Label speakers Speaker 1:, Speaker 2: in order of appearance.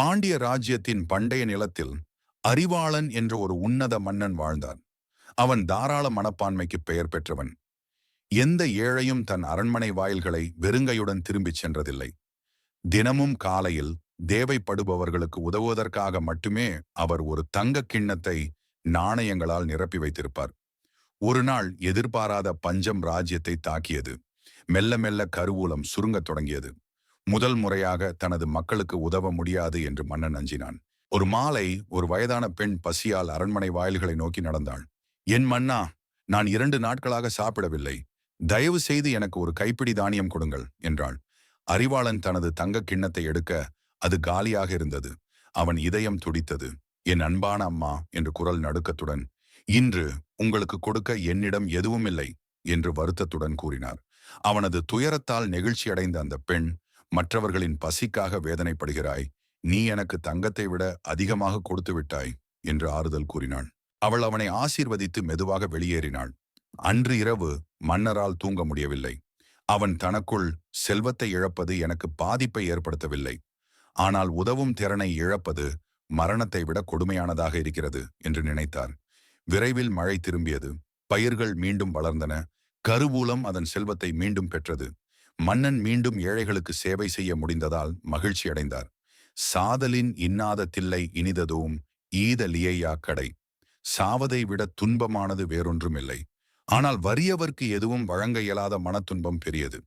Speaker 1: பாண்டிய ராஜ்யத்தின் பண்டைய நிலத்தில் அறிவாளன் என்ற ஒரு உன்னத மன்னன் வாழ்ந்தான். அவன் தாராள மனப்பான்மைக்கு பெயர் பெற்றவன். எந்த ஏழையும் தன் அரண்மனை வாயில்களை வெறுங்கையுடன் திரும்பிச் சென்றதில்லை. தினமும் காலையில் தேவைப்படுபவர்களுக்கு உதவுவதற்காக மட்டுமே அவர் ஒரு தங்க கிண்ணத்தை நாணயங்களால் நிரப்பி வைத்திருப்பார். ஒரு நாள் எதிர்பாராத பஞ்சம் ராஜ்யத்தை தாக்கியது. மெல்ல மெல்ல கருவூலம் சுருங்கத் தொடங்கியது. முதல் முறையாக தனது மக்களுக்கு உதவ முடியாது என்று மன்னன் அஞ்சினான். ஒரு மாலை ஒரு வயதான பெண் பசியால் அரண்மனை வாயில்களை நோக்கி நடந்தாள். என் மன்னா நான் இரண்டு நாட்களாக சாப்பிடவில்லை. தயவு செய்து எனக்கு ஒரு கைப்பிடி தானியம் கொடுங்கள் என்றாள். அறிவாளன் தனது தங்க கிண்ணத்தை எடுக்க அது காலியாக இருந்தது. அவன் இதயம் துடித்தது. என் அன்பான அம்மா என்று குரல் நடுக்கத்துடன் இன்று உங்களுக்கு கொடுக்க என்னிடம் எதுவும் இல்லை என்று வருத்தத்துடன் கூறினார். அவனது துயரத்தால் நெகிழ்ச்சியடைந்த அந்த பெண் மற்றவர்களின் பசிக்காக வேதனைப்படுகிறாய். நீ எனக்கு தங்கத்தை விட அதிகமாக கொடுத்து விட்டாய் என்று ஆறுதல் கூறினாள். அவள் அவனை ஆசீர்வதித்து மெதுவாக வெளியேறினாள். அன்று இரவு மன்னரால் தூங்க முடியவில்லை. அவன் தனக்குள் செல்வத்தை இழப்பது எனக்கு பாதிப்பை ஏற்படுத்தவில்லை. ஆனால் உதவும் திறனை இழப்பது மரணத்தை விட கொடுமையானதாக இருக்கிறது என்று நினைத்தார். விரைவில் மழை திரும்பியது. பயிர்கள் மீண்டும் வளர்ந்தன. கருவூலம் அதன் செல்வத்தை மீண்டும் பெற்றது. மன்னன் மீண்டும் ஏழைகளுக்கு சேவை செய்ய முடிந்ததால் மகிழ்ச்சி அடைந்தார். சாதலின் இன்னாத தில்லை இனிததும் ஈதலியையா கடை. சாவதை விட துன்பமானது வேறொன்றுமில்லை. ஆனால் வறியவர்க்கு எதுவும் வழங்க இயலாத மனத்துன்பம் பெரியது.